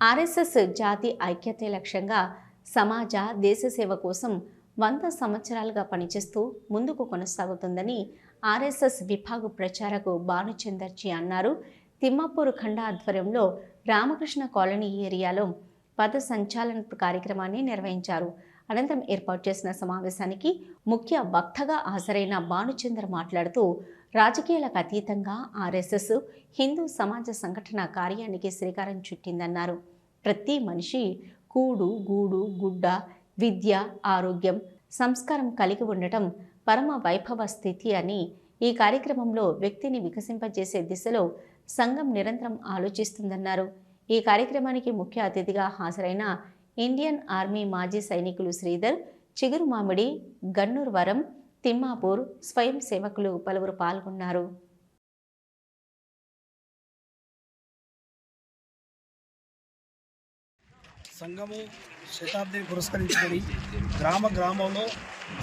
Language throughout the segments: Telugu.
ఆర్ఎస్ఎస్ జాతి ఐక్యతే లక్ష్యంగా సమాజ దేశ సేవ కోసం వంద సంవత్సరాలుగా పనిచేస్తూ ముందుకు కొనసాగుతుందని ఆర్ఎస్ఎస్ విభాగ ప్రచారకు భానుచందర్జీ అన్నారు. తిమ్మాపూర్ ఖండ ఆధ్వర్యంలో రామకృష్ణ కాలనీ ఏరియాలో పద సంచాలన కార్యక్రమాన్ని నిర్వహించారు. అనంతరం ఏర్పాటు చేసిన సమావేశానికి ముఖ్య వక్తగా హాజరైన భానుచందర్ మాట్లాడుతూ రాజకీయాలకు అతీతంగా ఆర్ఎస్ఎస్ హిందూ సమాజ సంఘటన కార్యానికి శ్రీకారం చుట్టిందన్నారు. ప్రతి మనిషి కూడు గూడు గుడ్డ విద్య ఆరోగ్యం సంస్కారం కలిగి ఉండటం పరమ వైభవ స్థితి అని ఈ కార్యక్రమంలో వ్యక్తిని వికసింపజేసే దిశలో సంఘం నిరంతరం ఆలోచిస్తుందన్నారు. ఈ కార్యక్రమానికి ముఖ్య అతిథిగా హాజరైన ఇండియన్ ఆర్మీ మాజీ సైనికులు శ్రీధర్ చిగురు మామిడి గన్నూర్వరం తిమ్మాపూర్ స్వయం సేవకులు పలువురు పాల్గొన్నారు. సంఘము శతాబ్దిని పురస్కరించుకొని గ్రామ గ్రామంలో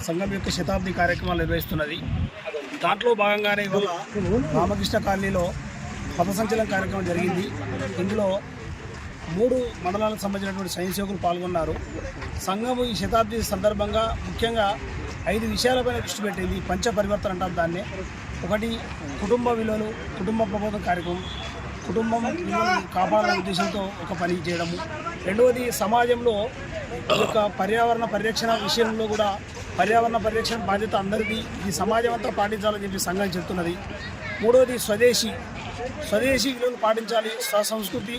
సంఘం యొక్క శతాబ్ది కార్యక్రమాలు నిర్వహిస్తున్నది. దాంట్లో భాగంగానే ఇవాళ రామకృష్ణ కాలనీలో పథసంచలన కార్యక్రమం జరిగింది. ఇందులో మూడు మండలాలకు సంబంధించినటువంటి స్వయంసేవకులు పాల్గొన్నారు. సంఘము ఈ శతాబ్ది సందర్భంగా ముఖ్యంగా ఐదు విషయాలపైన దృష్టి పెట్టింది. పంచ పరివర్తన అంటాం దాన్ని. ఒకటి కుటుంబ విలువలు కుటుంబ ప్రబోధం కార్యక్రమం కుటుంబం విలువలు కాపాడాలనే ఉద్దేశంతో ఒక పని చేయడము. రెండవది సమాజంలో ఈ యొక్క పర్యావరణ పరిరక్షణ విషయంలో కూడా పర్యావరణ పరిరక్షణ బాధ్యత అందరిది. ఈ సమాజం అంతా పాటించాలని చెప్పి సంఘం చెప్తున్నది. మూడవది స్వదేశీ స్వదేశీ విలువలు పాటించాలి. స్వ సంస్కృతి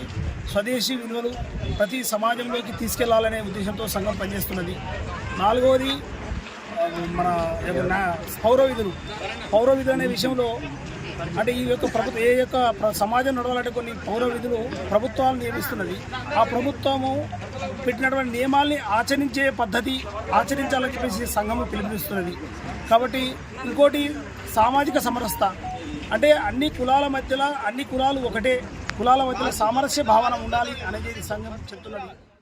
స్వదేశీ విలువలు ప్రతి సమాజంలోకి తీసుకెళ్ళాలనే ఉద్దేశంతో సంఘం పనిచేస్తున్నది. నాలుగవది మన యొక్క నా- పౌర విధులు పౌర విధులు అనే విషయంలో అంటే ఈ యొక్క ప్రభుత్వం ఏ యొక్క ప్ర- సమాజం నడవాలంటే కొన్ని పౌర విధులు ప్రభుత్వాలు నియమిస్తున్నది. ఆ ప్రభుత్వము పెట్టినటువంటి నియమాల్ని ఆచరించే పద్ధతి ఆచరించాలని చెప్పేసి సంఘము పిలుపునిస్తున్నది. కాబట్టి ఇంకోటి సామాజిక సమరసత అంటే అన్ని కులాల మధ్యలో అన్ని కులాలు ఒకటే. కులాల మధ్యలో సామరస్య భావన ఉండాలి అనేది సంఘం చెప్తున్నది.